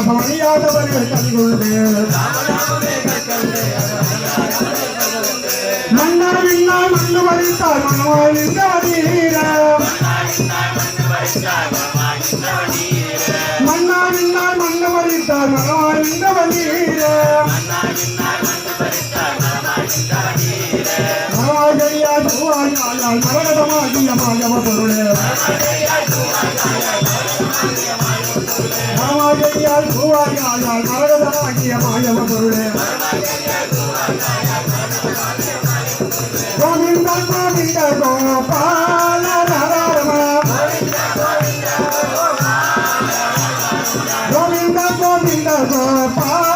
கணபதியாதவர்கள் கண்கொண்டு மன்னர் மின்னால் மண்ணு வரித்தார் மனவாழ்ந்த வீர மன்னா மின்னால் மண்ணு வரித்தார் மனவாழ்ந்த வீர மரவாகையா துவாயால் மரகதமாகிய மாயவ பொருளே. மரவாகையா துவாயால் மரகதமாகிய மாயவ பொருளே கோவிந்த கோவிந்த கோபால நரரம கோவிந்த கோவிந்த கோபால நரரம